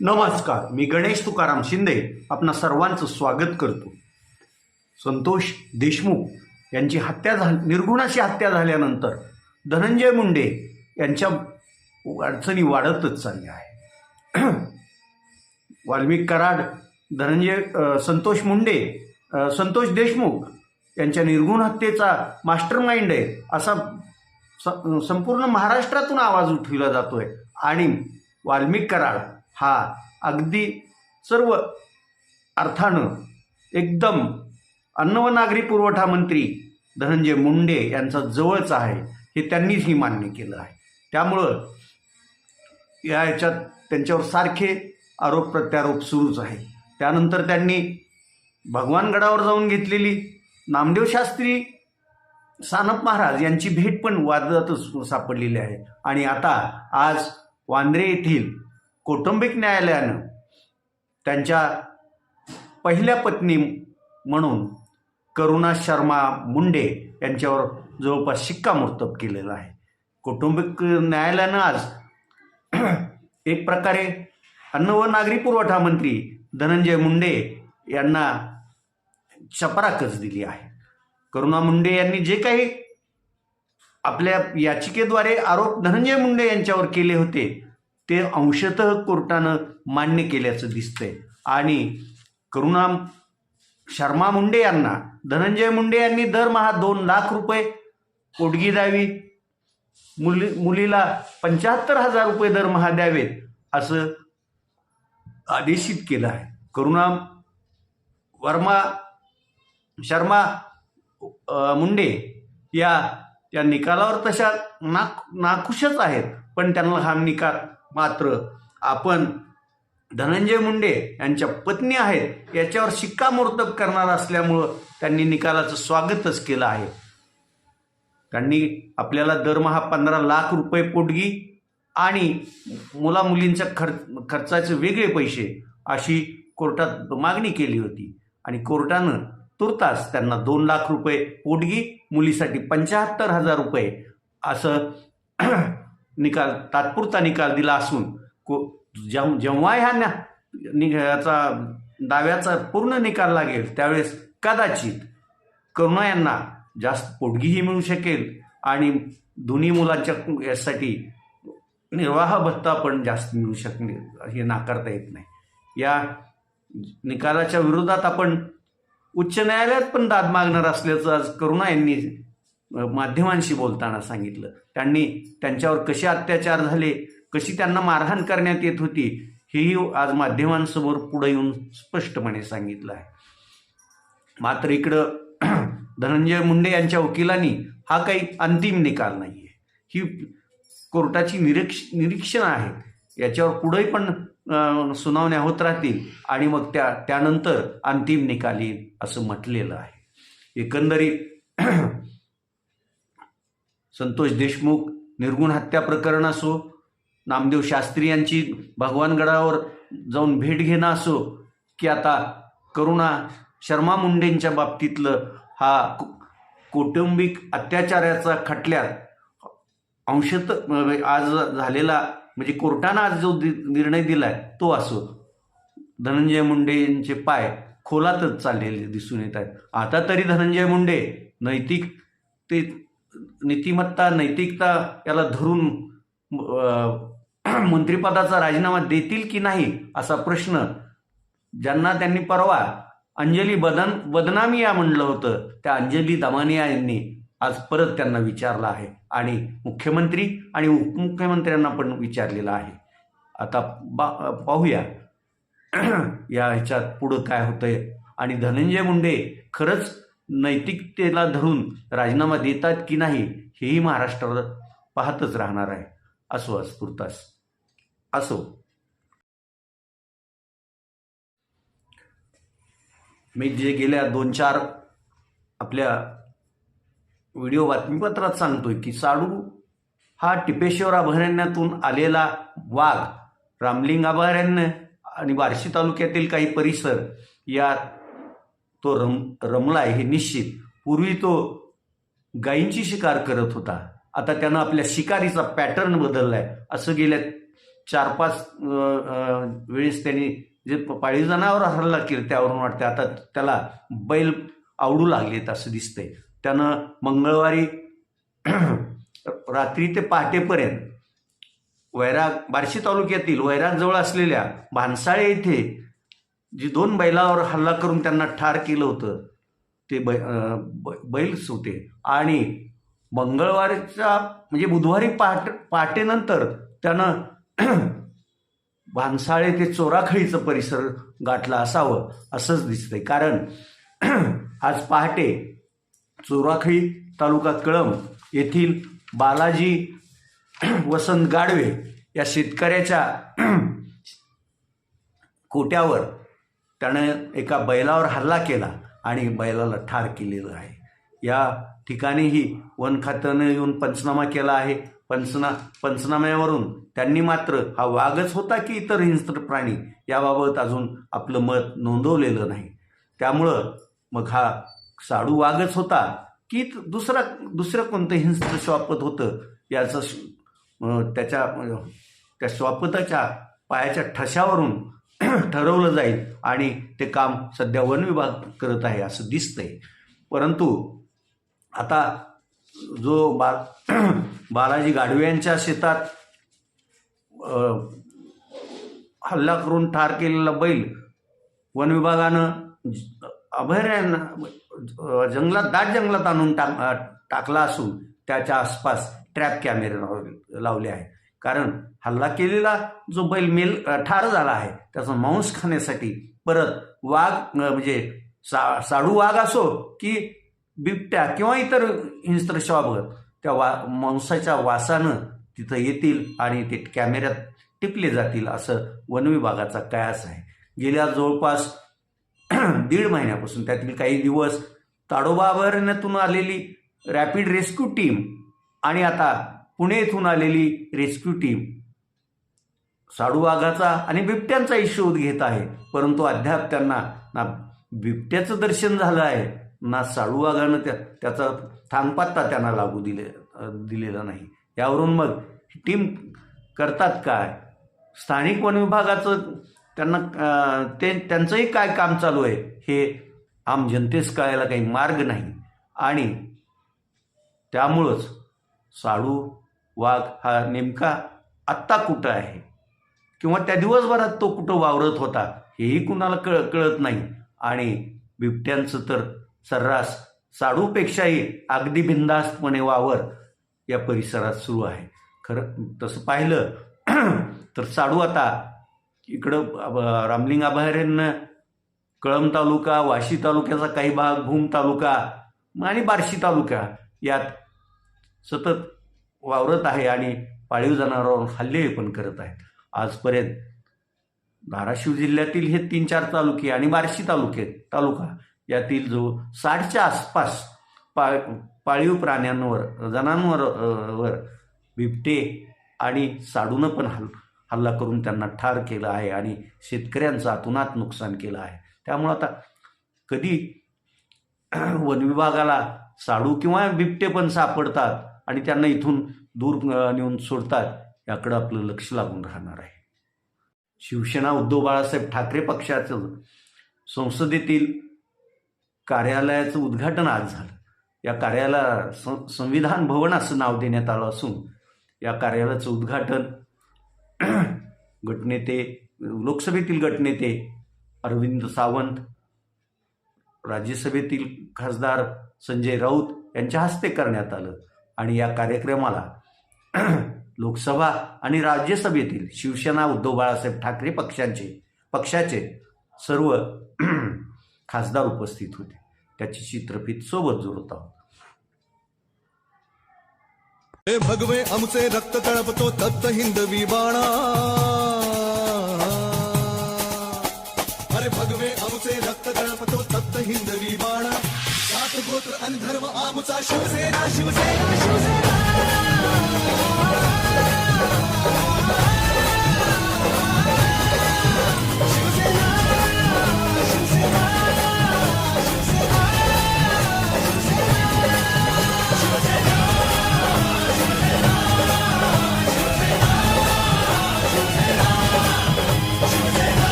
नमस्कार मी गणेश तुकाराम शिंदे आपणा सर्वांचं स्वागत करतो. संतोष देशमुख यांची हत्या झाली निर्गुणाची हत्या झाल्यानंतर धनंजय मुंडे यांच्या अडचणी वाढतच चालल्या आहे वाल्मिक कराड धनंजय संतोष मुंडे संतोष देशमुख यांच्या निर्गुण हत्येचा मास्टर माइंड आहे असा स- संपूर्ण महाराष्ट्रातून आवाज उठविला जातो आहे आणि वाल्मिक कराड हा अगदी सर्व अर्थानं एकदम अन्न व नागरी पुरवठा मंत्री धनंजय मुंडे यांचा जवळच आहे हे त्यांनीच ही मान्य केलं आहे. त्यामुळं या ह्याच्यात त्यांच्यावर सारखे आरोप प्रत्यारोप सुरूच आहे. त्यानंतर त्यांनी भगवानगडावर जाऊन घेतलेली नामदेव शास्त्री सानप महाराज यांची भेट पण वादातच सापडलेली आहे. आणि आता आज वांद्रे येथील कौटुंबिक न्यायालयानं त्यांच्या पहिल्या पत्नी म्हणून करुणा शर्मा मुंडे यांच्यावर जवळपास शिक्कामोर्तब केलेलं आहे. कौटुंबिक न्यायालयानं आज एक प्रकारे अन्न व नागरी पुरवठा मंत्री धनंजय मुंडे यांना चपराकच दिली आहे. करुणा मुंडे यांनी जे काही आपल्या याचिकेद्वारे आरोप धनंजय मुंडे यांच्यावर केले होते ते अंशतः कोर्टानं मान्य केल्याचं दिसतंय. आणि करुणा शर्मा मुंडे यांना धनंजय मुंडे यांनी दरमहा दोन लाख रुपये पोटगी द्यावी मुली मुलीला पंच्याहत्तर हजार रुपये दरमहा द्यावेत असं आदेशित केलं आहे. करुणा वर्मा शर्मा मुंडे या या निकालावर तशा नाक नाखुशच आहेत पण त्यांना हा निकाल मात्र आपण धनंजय मुंडे यांच्या पत्नी आहेत याच्यावर शिक्कामोर्तब करणार असल्यामुळं त्यांनी निकालाचं स्वागतच केलं आहे. त्यांनी आपल्याला दरमहा पंधरा लाख रुपये पोटगी आणि मुलामुलींचा खर्च खर्चाचे वेगळे पैसे अशी कोर्टात मागणी केली होती. आणि कोर्टानं तुर्तास त्यांना दोन लाख रुपये पोटगी मुलीसाठी पंच्याहत्तर हजार रुपये असं निकाल तात्पुरता निकाल दिला असून को जेव्हा जेव्हा ह्या न्या नि- ह्याचा दाव्याचा पूर्ण निकाल लागेल त्यावेळेस कदाचित करुणा यांना जास्त पोटगीही मिळू शकेल आणि दोन्ही मुलांच्या यासाठी निर्वाह भत्ता पण जास्त मिळू शकणे हे नाकारता येत नाही. या निकालाच्या विरोधात आपण उच्च न्यायालयात पण दाद मागणार असल्याचं आज करुणा यांनी माध्यमांशी बोलताना सांगितलं. त्यांनी त्यांच्यावर कसे अत्याचार झाले कशी त्यांना मारहाण करण्यात येत होती हेही आज माध्यमांसमोर पुढे येऊन स्पष्टपणे सांगितलं आहे. मात्र इकडं धनंजय मुंडे यांच्या वकिलांनी हा काही अंतिम निकाल नाही आहे ही कोर्टाची निरीक्ष निरीक्षणं आहेत. याच्यावर पुढे पण सुनावण्या होत राहतील आणि मग त्या त्यानंतर अंतिम निकाल येईल असं म्हटलेलं आहे. एकंदरीत संतोष देशमुख निर्गुण हत्या प्रकरण असो नामदेव शास्त्री यांची भगवानगडावर जाऊन भेट घेणं असो की आता करुणा शर्मा मुंडेंच्या बाबतीतलं हा कु- कौटुंबिक अत्याचाराचा खटल्यात अंशत म्हणजे आज झालेला म्हणजे कोर्टानं आज जो दि- निर्णय दिलाय तो असो. धनंजय मुंडे यांचे पाय खोलातच चाललेले दिसून येत आहेत. आता तरी धनंजय मुंडे नैतिक ते नीतिमत्ता नैतिकता याला धरून मंत्रिपदाचा राजीनामा देतील की नाही असा प्रश्न ज्यांना त्यांनी परवा अंजली बदन बदनामिया म्हणलं होतं त्या अंजली दमानिया यांनी आज परत त्यांना विचारलं आहे आणि मुख्यमंत्री आणि उपमुख्यमंत्र्यांना पण विचारलेलं आहे. आता बा पाहूया या ह्याच्यात पुढं काय होतंय. आणि धनंजय मुंडे खरंच नैतिकतेला धरून राजीनामा देतात की नाही हेही महाराष्ट्राला पाहतच राहणार आहे. असो आज तुर्तास असो. मी जे गेल्या दोन चार आपल्या व्हिडिओ बातमीपत्रात सांगतोय की साडू हा टिपेश्वर अभयारण्यातून आलेला वाघ रामलिंग अभयारण्य आणि बार्शी तालुक्यातील काही परिसर या तो रम रमलाय हे निश्चित. पूर्वी तो गायींची शिकार करत होता. आता त्यानं आपल्या शिकारीचा पॅटर्न बदललाय. असं गेल्या चार पाच वेळेस त्यांनी जे प- पाळीव जनावर हल्ला केलं त्यावरून वाटते आता त्याला बैल आवडू लागलेत असं दिसतंय. त्यानं मंगळवारी रात्री ते पहाटेपर्यंत वैराग बार्शी तालुक्यातील वैरागजवळ असलेल्या भानसाळे येथे जी दोन बैलावर हल्ला करून त्यांना ठार केलं होतं ते बै बैल होते. आणि मंगळवारच्या म्हणजे बुधवारी पहाट पहाटेनंतर त्यानं भानसाळे ते चोराखळीचं परिसर गाठला असावं असंच दिसतंय. कारण आज पहाटे चोराखळी तालुका कळंब येथील बालाजी वसंत गाडवे या शेतकऱ्याच्या कोट्यावर त्यानं एका बैलावर हल्ला केला आणि बैलाला ठार केलेलं आहे. या ठिकाणीही वन खात्यानं येऊन पंचनामा केला आहे. पंचना पंचनाम्यावरून त्यांनी मात्र हा वाघच होता की इतर हिंस्र प्राणी याबाबत अजून आपलं मत नोंदवलेलं नाही. त्यामुळं मग हा साडू वाघच होता की दुसरा दुसरं कोणतं हिंस्र श्वापत होतं याचं त्याच्या त्या श्वापताच्या पायाच्या ठशावरून ठरवलं जाईल आणि ते काम सध्या वन विभाग करत आहे असं दिसतंय. परंतु आता जो बा बालाजी गाडवे यांच्या शेतात हल्ला करून ठार केलेला बैल वन विभागानं अभयारण्य जंगलात दाट जंगलात आणून टाक टाकला असून त्याच्या आसपास ट्रॅप कॅमेरे लावले आहे कारण हल्ला केलेला जो बैल मेल ठार झाला आहे त्याचा मांस खाण्यासाठी परत वाघ म्हणजे सा साडू वाघ असो की बिबट्या किंवा इतर हिंस्त्र श्वाबगर त्या वा मांसाच्या वासानं तिथं येतील आणि ते कॅमेऱ्यात टिपले जातील असं वन विभागाचा कयास आहे. गेल्या जवळपास दीड महिन्यापासून त्यातील काही दिवस ताडोबा अभयारण्यातून आलेली रॅपिड रेस्क्यू टीम आणि आता पुणे येथून आलेली रेस्क्यू टीम. साडू वाघाचा आणि बिबट्यांचाही शोध घेत आहे. परंतु अद्याप त्यांना ना बिबट्याचं दर्शन झालं आहे ना साडू वाघानं त्या त्याचा थांगपत्ता त्यांना लागू दिले दिलेला नाही. यावरून मग टीम करतात काय? स्थानिक वन विभागाचं त्यांना ते त्यांचंही काय काम चालू आहे हे आम जनतेस कळायला काही मार्ग नाही. आणि त्यामुळंच साडू वाघ हा नेमका आत्ता कुठं आहे? किंवा त्या दिवसभरात तो कुठं वावरत होता हेही कुणाला कळ कळत नाही. आणि बिबट्यांचं तर सर्रास साडूपेक्षाही अगदी बिनधास्तपणे वावर या परिसरात सुरू आहे. खरं तसं पाहिलं तर साडू आता इकडं रामलिंग अभयारण्य कळंब तालुका वाशी तालुक्याचा काही भाग भूम तालुका आणि बार्शी तालुका यात सतत वावरत आहे आणि पाळीव जनावरांवर हल्ले पण करत आहेत. आजपर्यंत धाराशिव जिल्ह्यातील हे तीन चार तालुके आणि बार्शी तालुके तालुका यातील जो साठच्या आसपास पा पाळीव प्राण्यांवर जनांवर वर बिबटे आणि साडूनं पण हल हल्ला करून त्यांना ठार केलं आहे आणि शेतकऱ्यांचं अतुनात नुकसान केलं आहे. त्यामुळं आता कधी वन विभागाला साडू किंवा बिबटे पण सापडतात आणि त्यांना इथून दूर नेऊन सोडतात याकडं आपलं लक्ष लागून राहणार आहे. शिवसेना उद्धव बाळासाहेब ठाकरे पक्षाचं संसदेतील कार्यालयाचं उद्घाटन आज झालं. या कार्यालयाला सं संविधान भवन असं नाव देण्यात आलं असून या कार्यालयाचं उद्घाटन गटनेते लोकसभेतील गटनेते अरविंद सावंत राज्यसभेतील खासदार संजय राऊत यांच्या हस्ते करण्यात आलं. आणि या कार्यक्रमाला लोकसभा आणि राज्यसभेतील शिवसेना उद्धव बाळासाहेब ठाकरे पक्षांचे पक्षाचे सर्व खासदार उपस्थित होते. त्याची चित्रफित सोबत जोडत आहोत. हे भगवे आमचे रक्त तळपतो दत्त हिंदवी बाणा. अरे भगवे आमचे रक्त तळपतो दत्त हिंदवी बाणा. गोत्र आणि धर्म आमचा शिवसेना शिवसेना शिवसेना.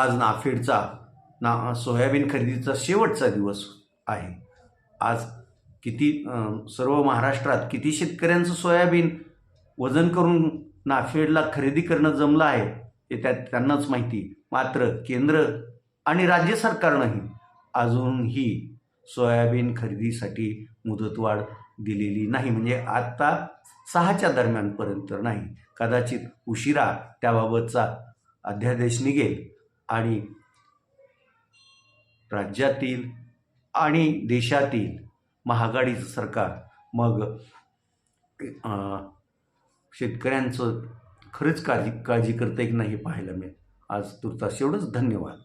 आज नाफेडचा ना सोयाबीन खरेदीचा शेवटचा दिवस आहे. आज किती सर्व महाराष्ट्रात किती शेतकऱ्यांचं सोयाबीन वजन करून नाफेडला खरेदी करणं जमलं आहे हे त्या त्यांनाच माहिती. मात्र केंद्र आणि राज्य सरकारनंही अजूनही सोयाबीन खरेदीसाठी मुदतवाढ दिलेली नाही. म्हणजे आत्ता सहाच्या दरम्यानपर्यंत नाही. कदाचित उशिरा त्याबाबतचा अध्यादेश निघेल. आणि राज्यातील आणि देशातील महागाडीचं सरकार मग शेतकऱ्यांचं खरंच काळजी काळजी करतं की नाही पाहायला मिळेल. आज तुर्तास एवढंच. धन्यवाद.